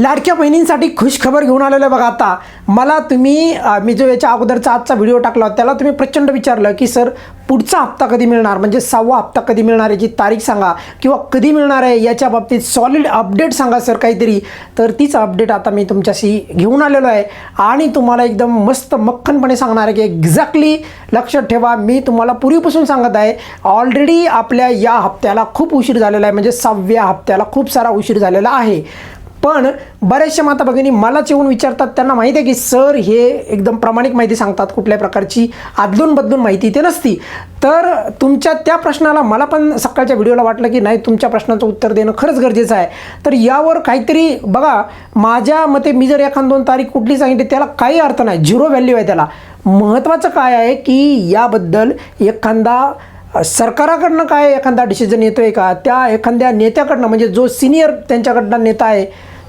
लाडक्या बहिणींसाठी खुश खबर घेऊन आलेलं आहे बघा आता. मला तुम्ही मी जो याच्या अगोदरचा आजचा व्हिडिओ टाकला होता, त्याला तुम्ही प्रचंड विचारलं की सर पुढचा हप्ता कधी मिळणार? म्हणजे सहावा हप्ता कधी मिळणार याची तारीख सांगा किंवा कधी मिळणार आहे याच्या बाबतीत सॉलिड अपडेट सांगा सर काहीतरी. तर तीच अपडेट आता मी तुमच्याशी घेऊन आलेलो आहे. आणि तुम्हाला एकदम मस्त मक्खनपणे सांगणार आहे की एक्झॅक्टली लक्षात ठेवा. मी तुम्हाला पूर्वीपासून सांगत आहे ऑलरेडी आपल्या या हप्त्याला खूप उशीर झालेला आहे. म्हणजे सहाव्या हप्त्याला खूप सारा उशीर झालेला आहे. पण बऱ्याचशा माता भगिनी मलाच येऊन विचारतात त्यांना माहिती आहे की सर हे एकदम प्रामाणिक माहिती सांगतात कुठल्या प्रकारची आदलून बदलून माहिती ते नसती. तर तुमच्या त्या प्रश्नाला मला पण सकाळच्या व्हिडिओला वाटलं की नाही तुमच्या प्रश्नाचं उत्तर देणं खरंच गरजेचं आहे. तर यावर काहीतरी बघा माझ्या मते मी जर एखाद दोन तारीख कुठली सांगितली त्याला काही अर्थ नाही झिरो व्हॅल्यू आहे त्याला. महत्त्वाचं काय आहे की याबद्दल एखादा सरकाराकडनं काय एखादा डिसिजन येतो आहे का? त्या एखाद्या नेत्याकडनं म्हणजे जो सिनियर त्यांच्याकडनं नेता आहे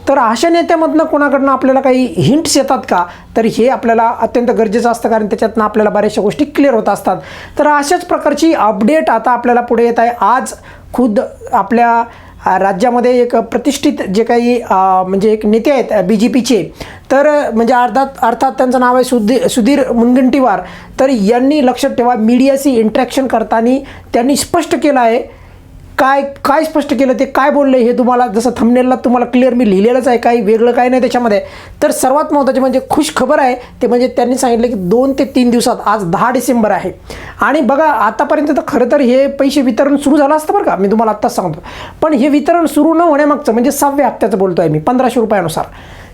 तर अशा नेत्यामधनं कोणाकडनं आपल्याला काही हिंट्स येतात का? तर हे आपल्याला अत्यंत गरजेचं असतं कारण त्याच्यातनं आपल्याला बऱ्याचशा गोष्टी क्लिअर होत असतात. तर अशाच प्रकारची अपडेट आता आपल्याला पुढे येत आहे. आज खुद आपल्या राज्यामध्ये एक प्रतिष्ठित जे काही म्हणजे एक नेते आहेत बी जे पीचे तर म्हणजे अर्थात अर्थात त्यांचं नाव आहे सुधीर सुधीर मुनगंटीवार. तर यांनी लक्षात ठेवा मीडियाशी इंटरॅक्शन करताना त्यांनी स्पष्ट केलं आहे काय काय स्पष्ट केलं ते काय बोलले हे तुम्हाला जसं थंबनेलला तुम्हाला क्लिअर मी लिहिलेलंच आहे काही वेगळं काही नाही त्याच्यामध्ये. तर सर्वात महत्त्वाचे म्हणजे खुश खबर आहे ते म्हणजे त्यांनी सांगितलं की दोन ते तीन दिवसात आज दहा डिसेंबर आहे. आणि बघा आतापर्यंत तर खरं तर हे पैसे वितरण सुरू झालं असतं बरं का मी तुम्हाला आत्ताच सांगतो. पण हे वितरण सुरू न होण्यामागचं म्हणजे सहाव्या हप्त्याचं बोलतो आहे मी पंधराशे रुपयानुसार.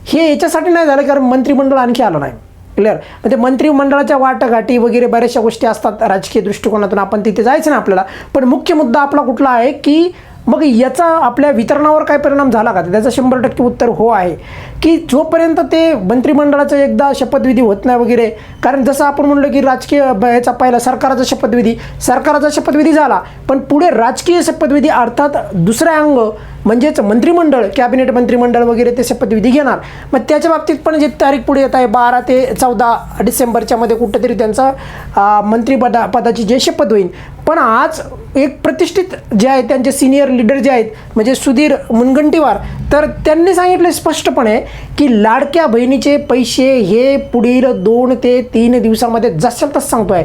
हे याच्यासाठी नाही झालं कारण मंत्रिमंडळ आणखी आलं नाही. क्लिअर म्हणजे मंत्रिमंडळाच्या वाटाघाटी वगैरे बऱ्याचशा गोष्टी असतात राजकीय दृष्टिकोनातून. आपण तिथे जायचं ना आपल्याला. पण मुख्य मुद्दा आपला कुठला आहे की मग याचा आपल्या वितरणावर काय परिणाम झाला का? त्याचं शंभर टक्के उत्तर हो आहे. की जोपर्यंत ते मंत्रिमंडळाचं एकदा शपथविधी होत नाही वगैरे कारण जसं आपण म्हणलं की राजकीय याचा पहिला सरकाराचा शपथविधी सरकाराचा शपथविधी झाला. पण पुढे राजकीय शपथविधी अर्थात दुसरा अंग म्हणजेच मंत्रिमंडळ कॅबिनेट मंत्रिमंडळ वगैरे ते शपथविधी घेणार. मग त्याच्या बाबतीत पण जे तारीख पुढे येत आहे बारा ते चौदा डिसेंबरच्या मध्ये कुठंतरी त्यांचा मंत्रिपदा पदाची जे शपथ होईल पण आज एक प्रतिष्ठित जे आहे त्यांचे सिनियर लीडर जे आहेत म्हणजे सुधीर मुनगंटीवार तर त्यांनी सांगितले स्पष्टपणे की लाडक्या बहिणीचे पैसे हे पुढील दोन ते तीन दिवसामध्ये जसं तसं सांगतोय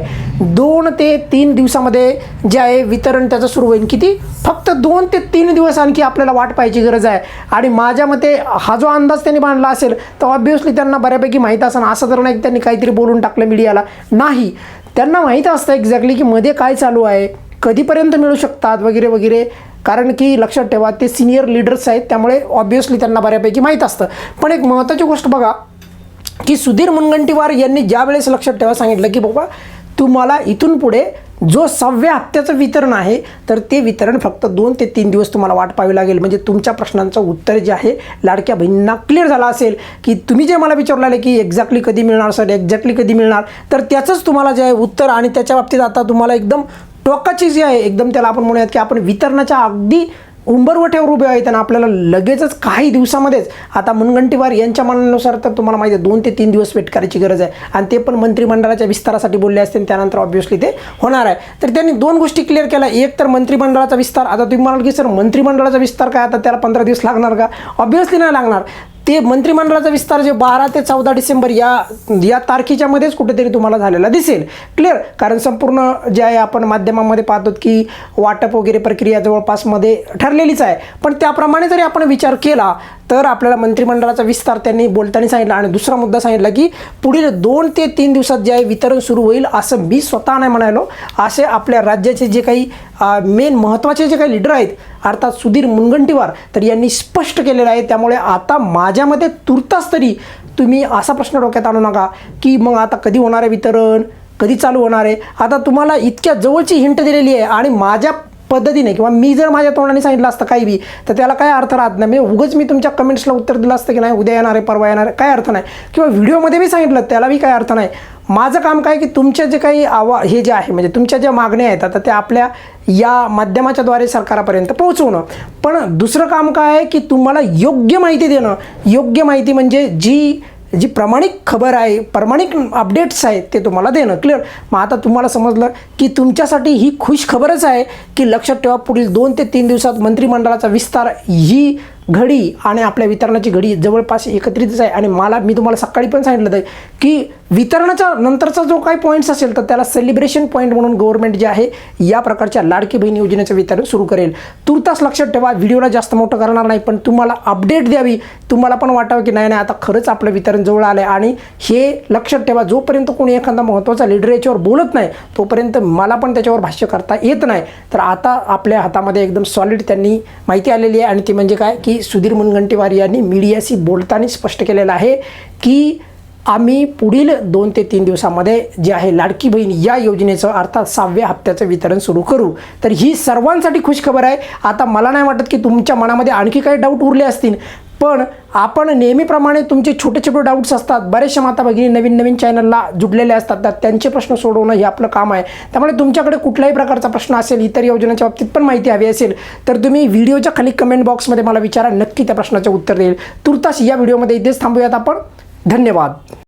दोन ते तीन दिवसामध्ये जे आहे वितरण त्याचं सुरू होईल. किती? फक्त दोन ते तीन दिवस आणखी आपल्याला वाट पाहायची गरज आहे. आणि माझ्या मते हा जो अंदाज त्यांनी बांधला असेल तर ऑब्वियसली त्यांना बऱ्यापैकी माहीत असं असं तर नाही त्यांनी काहीतरी बोलून टाकलं मीडियाला नाही. त्यांना माहीत असतं एक्झॅक्टली की मध्ये काय चालू आहे कधीपर्यंत मिळू शकतात वगैरे वगैरे. कारण की लक्षात ठेवा ते सिनियर लीडर्स आहेत त्यामुळे ऑब्विसली त्यांना बऱ्यापैकी माहीत असतं. पण एक महत्त्वाची गोष्ट बघा की सुधीर मुनगंटीवार यांनी ज्या वेळेस लक्षात ठेवा सांगितलं की बाबा तुम्हाला इथून पुढे जो सहाव्या हप्त्याचं वितरण आहे तर ते वितरण फक्त दोन ते तीन दिवस तुम्हाला वाट पाहावी लागेल. म्हणजे तुमच्या प्रश्नांचं उत्तर जे आहे लाडक्या बहिणींना क्लिअर झालं असेल की तुम्ही जे मला विचारलं आहे की एक्झॅक्टली कधी मिळणार सर एक्झॅक्टली कधी मिळणार तर त्याचंच तुम्हाला जे आहे उत्तर आणि त्याच्या बाबतीत आता तुम्हाला एकदम टोकाची जी आहे एकदम त्याला आपण म्हणूयात की आपण वितरणाच्या अगदी उंबरवठ्यावर उभे आहेत आणि आपल्याला लगेचच काही दिवसामध्येच आता मुनगंटीवार यांच्या म्हणण्यानुसार तर तुम्हाला माहिती आहे दोन ते तीन दिवस वेट करायची गरज आहे. आणि ते पण मंत्रिमंडळाच्या विस्तारासाठी बोलले असते त्यानंतर ऑब्व्हियसली ते होणार आहे. तर त्यांनी दोन गोष्टी क्लिअर केल्या. एक तर मंत्रिमंडळाचा विस्तार. आता तुम्ही म्हणाल की सर मंत्रिमंडळाचा विस्तार काय? आता त्याला पंधरा दिवस लागणार का? ऑब्व्हियसली नाही लागणार. ते मंत्रिमंडळाचा विस्तार जे बारा ते चौदा डिसेंबर या या तारखेच्या मध्येच कुठेतरी तुम्हाला झालेला दिसेल. क्लिअर कारण संपूर्ण जे आहे आपण माध्यमामध्ये पाहतो की वाटप वगैरे प्रक्रिया जवळपासमध्ये ठरलेलीच आहे. पण त्याप्रमाणे जरी आपण विचार केला तर आपल्याला मंत्रिमंडळाचा विस्तार त्यांनी बोलताना सांगितला आणि दुसरा मुद्दा सांगितला की पुढील दोन ते तीन दिवसात जे आहे वितरण सुरू होईल असं मी स्वतः नाही म्हणालो. असे आपल्या राज्याचे जे काही मेन महत्त्वाचे जे काही लीडर आहेत अर्थात सुधीर मुनगंटीवार तर यांनी स्पष्ट केलेलं आहे. त्यामुळे आता माझ्यामध्ये तुर्तास तरी तुम्ही असा प्रश्न डोक्यात आणू नका की मग आता कधी होणार आहे वितरण? कधी चालू होणार आहे? आता तुम्हाला इतक्या जवळची हिंट दिलेली आहे आणि माझ्या पद्धतीने किंवा मी जर माझ्या तोंडाने सांगितलं असतं काही बी तर त्याला काय अर्थ राहत नाही. म्हणजे मी उगच मी तुमच्या कमेंट्सला उत्तर दिलं असतं की नाही उद्या येणार आहे परवा येणार आहे काय अर्थ नाही. किंवा व्हिडिओमध्ये मी सांगितलं त्याला बी काय अर्थ नाही. माझं काम काय की तुमच्या जे काही आवा हे जे आहे म्हणजे तुमच्या ज्या मागण्या आहेत आता त्या आपल्या या माध्यमाच्याद्वारे सरकारापर्यंत पोहोचवणं. पण दुसरं काम काय आहे की तुम्हाला योग्य माहिती देणं. योग्य माहिती म्हणजे जी जी प्रामाणिक खबर आहे प्रामाणिक अपडेट्स आहेत ते तुम्हाला देणं. क्लिअर मग आता तुम्हाला समजलं की तुमच्यासाठी ही खुश खबरच आहे की लक्षात ठेवा पुढील दोन ते तीन दिवसात मंत्रिमंडळाचा विस्तार ही घडी आणि आपल्या वितरणाची घडी जवळपास एकत्रितच आहे. आणि मला मी तुम्हाला सकाळी पण सांगितलं की वितरणाच्या नंतरचा जो काही पॉईंट्स असेल तर त्याला सेलिब्रेशन पॉईंट म्हणून गव्हर्नमेंट जे आहे या प्रकारच्या लाडकी बहीण योजनेचं वितरण सुरू करेल. तुर्तास लक्षात ठेवा व्हिडिओला जास्त मोठं करणार नाही पण तुम्हाला अपडेट द्यावी. तुम्हाला पण वाटावं की नाही नाही आता खरंच आपलं वितरण जवळ आलं आहे आणि हे लक्षात ठेवा जोपर्यंत कोणी एखादा महत्त्वाचा लीडर याच्यावर बोलत नाही तोपर्यंत मला पण त्याच्यावर भाष्य करता येत नाही. तर आता आपल्या हातामध्ये एकदम सॉलिड त्यांनी माहिती आलेली आहे. आणि ती म्हणजे काय की सुधीर मुनगंटीवार यांनी मीडियाशी बोलताना स्पष्ट केलेलं आहे की आम्ही पुढील दोन ते तीन दिवसामध्ये जे आहे लाडकी बहीण या योजनेचं अर्थात सहाव्या हप्त्याचं वितरण सुरू करू. तर ही सर्वांसाठी खुशखबर आहे. आता मला नाही वाटत की तुमच्या मनामध्ये आणखी काही डाऊट उरले असतील. पण आपण नेहमीप्रमाणे तुमचे छोटे छोटे डाऊट्स असतात. बरेचशा माता भगिनी नवीन नवीन चॅनलला जुडलेले असतात. तर त्यांचे प्रश्न सोडवणं हे आपलं काम आहे. त्यामुळे तुमच्याकडे कुठल्याही प्रकारचा प्रश्न असेल इतर योजनेच्या बाबतीत पण माहिती हवी असेल तर तुम्ही व्हिडिओच्या खाली कमेंट बॉक्समध्ये मला विचारा. नक्की त्या प्रश्नाचं उत्तर देईल. तुर्तास या व्हिडिओमध्ये इथेच थांबूयात आपण. धन्यवाद.